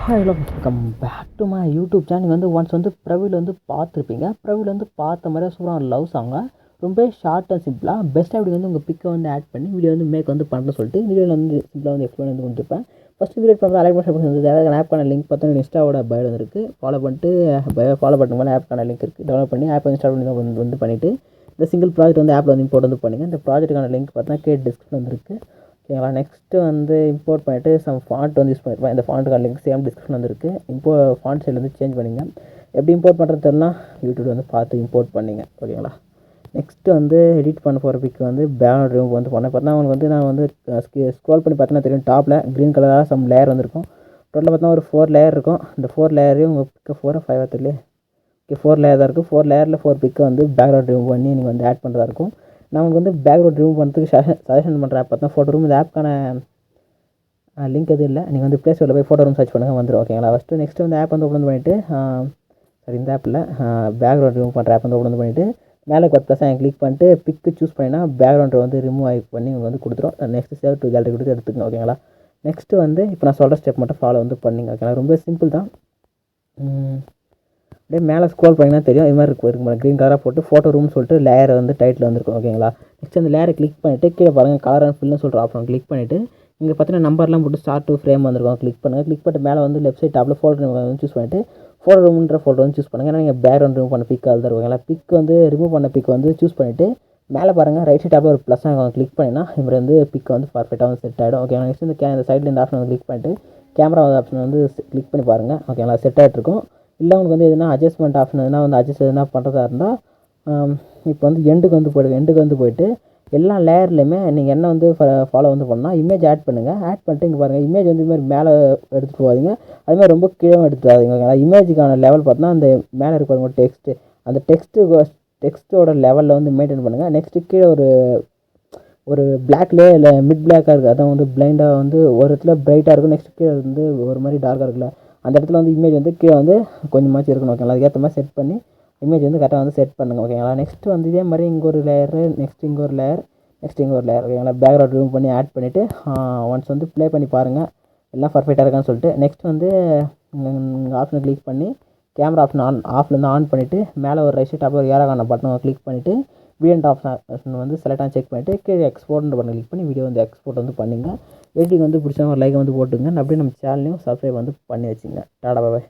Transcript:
Hello welcome back to my YouTube channel வந்து once வந்து ப்ரவியில் வந்து பார்த்துருப்பீங்க. ப்ரவியில் வந்து பார்த்த மாதிரியே சூப்பராக லவ் சாங்க ரொம்ப ஷார்ட் அண்ட் சிம்பிளாக பெஸ்ட்டாக இப்படி வந்து உங்கள் பிக்கை வந்து ஆட் பண்ணி வீடியோ வந்து மேக் வந்து பண்ணுறது சொல்லிட்டு வீடியோவில் வந்து சிம்பிளாக வந்து எக்ஸ்பிளைன் வந்து கொடுத்துருப்பேன். ஃபஸ்ட்டு வீடியோ பண்ணுறது அலைக் பண்ணி வந்து தேவை ஆப்க்கான லிங்க் பார்த்தா இன்ஸ்டாவோட பயோ வந்துருக்கு ஃபாலோ பண்ணிட்டு பயோ ஃபாலோ பண்ணுற மாதிரி ஆப்க்கான லிங்க் இருக்குது டவுன்லோட் பண்ணி ஆப் இன்ஸ்டால் பண்ணி தான் வந்து வந்து பண்ணிவிட்டு இந்த சிங்கிள் ப்ராஜெக்ட் வந்து ஆப்பில் வந்து இம்போர்ட் வந்து பண்ணுங்கள் இந்த ப்ராஜெக்ட்டுக்கான லிங்க் பார்த்தா கே டிஸ்கிரிப்ஷன் வந்துருக்கு ஓகேங்களா நெக்ஸ்ட்டு வந்து இம்போர்ட் பண்ணிவிட்டு சம் ஃபாண்ட் வந்து யூஸ் பண்ணிருப்பேன். இந்த ஃபாண்ட்டுக்கான லிங்க் சேம் டிஸ்கிரிப்ஷன் வந்துருக்கு இப்போ ஃபாண்ட் சைடில் வந்து சேஞ்ச் பண்ணிங்க. எப்படி இம்போர்ட் பண்ணுறது தெரியலாம் யூடியூப் வந்து பார்த்து இம்போர்ட் பண்ணிங்க. ஓகேங்களா நெக்ஸ்ட்டு வந்து எடிட் பண்ண போகிற பிக் வந்து பேனர் ரிமூவ் வந்து பண்ண பார்த்தா அவனுக்கு வந்து நான் வந்து ஸ்க்ரோல் பண்ணி பார்த்தோன்னா தெரியும் டாப்பில் க்ரீன் கலராக சம் லேயர் வந்துருக்கும். டோட்டலாக பார்த்தா ஒரு ஃபோர் லேயர் இருக்கும். இந்த ஃபோர் லேயரையும் உங்கள் பிக்கு ஃபோர் ஃபைவ் தெரியல ஓகே ஃபோர் லேயர் தான் இருக்குது ஃபோர் லேயரில் ஃபோர் பிக்கை வந்து பேக்ரவுண்ட் ரிமூவ் பண்ணி நீங்கள் வந்து ஆட் பண்ணுறதா இருக்கும். நான் உங்களுக்கு வந்து பேக்ரவுண்ட் ரிமூவ் பண்ணுறதுக்கு சஜஷன் சஜஷன் பண்ணுற ஆப் பார்த்தா ஃபோட்டோ ரூம் இந்த ஆப்க்கான லிங்க் எதுவும் இல்லை. நீங்கள் வந்து ப்ளே ஸ்டோரில் போய் ஃபோட்டோ ரூம் சர்ச் பண்ணுங்கள் வந்துடும் ஓகேங்களா ஃபஸ்ட்டு நெக்ஸ்ட்டு வந்து ஆப் வந்து ஓப்பன் பண்ணிவிட்டு சரி இந்த ஆப்பில் பேக்ரவுண்ட் ரிமூவ் பண்ணுற ஆப் வந்து ஓப்பன் பண்ணிவிட்டு மேலே ஒரு ப்ளஸ் கிளிக் பண்ணிட்டு பிக்கு சூஸ் பண்ணினா பேக்ரவுண்டை வந்து ரிமூவ் ஆகி பண்ணி உங்களுக்கு வந்து கொடுத்துரும். நெக்ஸ்ட்டு சேவ் டு கேலரி கொடுத்து எடுத்துக்கணும் ஓகேங்களா நெக்ஸ்ட்டு வந்து இப்போ நான் சொல்கிற ஸ்டெப் மட்டும் ஃபாலோ வந்து பண்ணிங்க ஓகேங்களா ரொம்ப சிம்பிள் தான். அப்படியே மேலே ஸ்க்ரோல் பண்ணிங்கன்னா தெரியும். இது மாதிரி இருக்கும் க்ரீன் கலராக போட்டு ஃபோட்டோ ரூம்னு சொல்லிட்டு லேயர் வந்து டைட்டில் வந்துருக்கும் ஓகேங்களா நெக்ஸ்ட் அந்த லேயரை கிளிக் பண்ணிவிட்டு கீழே பாருங்கள் கலர் அண்ட் ஃபில்னு சொல்கிற ஆப்ஷன் கிளிக் பண்ணிவிட்டு இங்கே பார்த்தீங்கன்னா நம்பர்லாம் போட்டு ஸ்டார்ட் ஃப்ரேம் வந்திருக்கும். கிளிக் பண்ணுங்கள் கிளிக் பண்ணிட்டு மேலே வந்து லெஃப்ட் சைட் டாப்பில் ஃபோல்டர் வந்து சூஸ் பண்ணிவிட்டு ஃபோட்டோ ரூம்ன்ற ஃபோட்டோ வந்து சூஸ் பண்ணுங்கள் ஏன்னா நீங்கள் பேக்ரவுண்ட் ரிமூவ் பண்ண பிக் அது ஓகேங்களா பிக் வந்து ரிமூவ் பண்ண பிக் வந்து சூஸ் பண்ணிவிட்டு மேலே பாருங்கள் ரைட் சைட் டாப்பில் ஒரு ப்ளஸ் கிளிக் பண்ணினா இவர் வந்து பிக் வந்து பர்ஃபெக்டாக வந்து செட் ஆகிடும் ஓகே நெக்ஸ்ட் இந்த கே இந்த சைடில் இந்த ஆப்ஷன் வந்து கிளிக் பண்ணிட்டு கேமரா ஆப்ஷன் வந்து கிளிக் பண்ணி பாருங்கள் ஓகேங்களா செட் ஆகிட்டு இருக்கும். இல்லை உங்களுக்கு வந்து எதுனா அட்ஜஸ்ட்மெண்ட் ஆப்ஷன் எதுனா வந்து அட்ஜஸ்ட் எதுனா பண்ணுறதா இருந்தால் இப்போ வந்து எண்டுக்கு வந்து போய்ட்டு எண்டுக்கு வந்து போயிட்டு எல்லா லேயர்லையுமே நீங்கள் என்ன வந்து ஃபாலோ வந்து பண்ணால் இமேஜ் ஆட் பண்ணுங்கள் ஆட் பண்ணிட்டு இங்கே பாருங்கள் இமேஜ் வந்து இதுமாதிரி மேலே எடுத்துகிட்டு போகாதீங்க. அதுமாதிரி ரொம்ப கீழே எடுத்துகிட்டு வராதிங்க ஓகேங்களா இமேஜுக்கான லெவல் பார்த்தோன்னா அந்த மேலே இருக்க டெக்ஸ்ட்டு அந்த டெக்ஸ்ட்டு டெக்ஸ்ட்டோட லெவலில் வந்து மெயின்டைன் பண்ணுங்கள் நெக்ஸ்ட்டு கீழே ஒரு ஒரு பிளாக்லேயே இல்லை மிட் பிளாக்காக இருக்குது அதான் வந்து பிளைண்டாக வந்து ஒரு இடத்துல பிரைட்டாக இருக்கும். நெக்ஸ்ட் கீழே வந்து ஒரு மாதிரி டார்க்காக இருக்குல்ல அந்த இடத்துல வந்து இமேஜ் வந்து கீழே வந்து கொஞ்சமாச்சும் இருக்கணும். ஓகேங்களா? அதுக்கேற்ற மாதிரி செட் பண்ணி இமேஜ் வந்து கரெக்டாக வந்து செட் பண்ணுங்கள் ஓகேங்களா நெக்ஸ்ட்டு வந்து இதே மாதிரி இங்கே ஒரு லேயரு நெக்ஸ்ட் இங்கே ஒரு லேயர் நெக்ஸ்ட் இங்கே ஒரு லேயர் ஓகேங்களா பேக்ரவுண்ட் ரிமூவ் பண்ணி ஆட் பண்ணிவிட்டு ஒன்ஸ் வந்து ப்ளே பண்ணி பாருங்கள் எல்லாம் பர்ஃபெக்டாக இருக்கான்னு சொல்லிட்டு. நெக்ஸ்ட் வந்து ஆப்ஷனை கிளிக் பண்ணி கேமரா ஆப்ஷன் ஆன் ஆஃப்லேருந்து ஆன் பண்ணிவிட்டு மேலே ஒரு ரைட் சைட் ஒரு ஏராகான பட்டனை கிளிக் பண்ணிவிட்டு வீடியோ ஆப்ஷன் வந்து செலக்ட் ஆன் செக் பண்ணிவிட்டு கீழே எக்ஸ்போர்ட்னு பட்டன் கிளிக் பண்ணி வீடியோ வந்து எக்ஸ்போர்ட் வந்து பண்ணிங்க. எடிட்டிங் வந்து பிடிச்சவங்க லைக் வந்து போட்டுங்க அப்படியே நம்ம சேனலையும் சப்ஸ்கிரைப் வந்து பண்ணி வச்சுங்க டாடா பாபாய்